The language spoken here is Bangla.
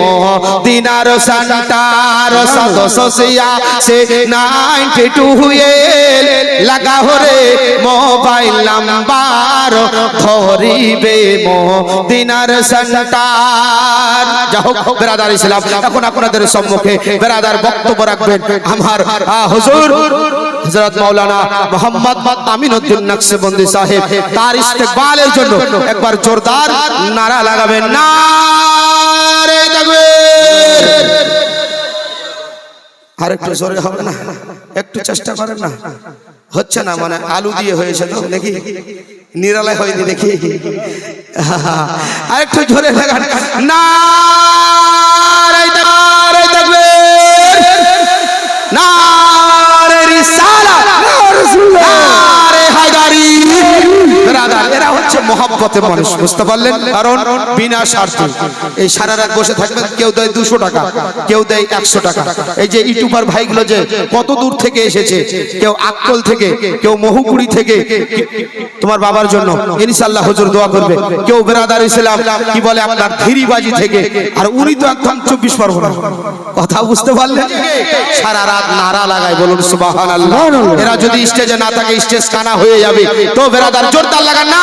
মদিনার সেন্টার সদস্যিয়া সে নাইনটি টু হুয়েল লাগা হরে মোবাইল নাম্বার ধরিবে যা হোক, বেরাদার ইসলাম, এখন আপনাদের সম্মুখে বেরাদার বক্তব্য রাখবেন আমার হুজুর, হযরত মাওলানা মোহাম্মদ আমিনউদ্দিন নকশবন্দি সাহেব, তার ইস্তেকবালের জন্য একবার জোরদার নারা লাগাবেন। নারে আর একটু জোরে হবে না, একটু চেষ্টা করেন না। হচ্ছে না মানে আলু দিয়ে হয়েছে তো, দেখি। নিরালায় হয়নি দেখি। আর একটু জোরে না! হচ্ছে মানুষ বুঝতে পারলেন? কারণ বিনা স্বার্থে এই সারা রাত বসে থাকবেন কেউ দেয় দুশো টাকা কেউ দেয় একশো টাকা। এই যে ইউটিউবার ভাইগুলো যে কত দূর থেকে এসেছে কেউ আকল থেকে কেউ মহুকুড়ি থেকে তোমার বাবার জন্য ইনশাল্লাহ হুজুর দোয়া করবে। কেউ বেরাদার ইসলাম কি বলে আপনার ধীরিবাজি থেকে আর উনি তো একদম চব্বিশ পরগনা। কথা বুঝতে পারলেন? সারা রাত নারা লাগায় বলুন সুবাহান এরা যদি স্টেজে না থাকে স্টেজ কানা হয়ে যাবে। তো বেরাদার জোরদার লাগা না।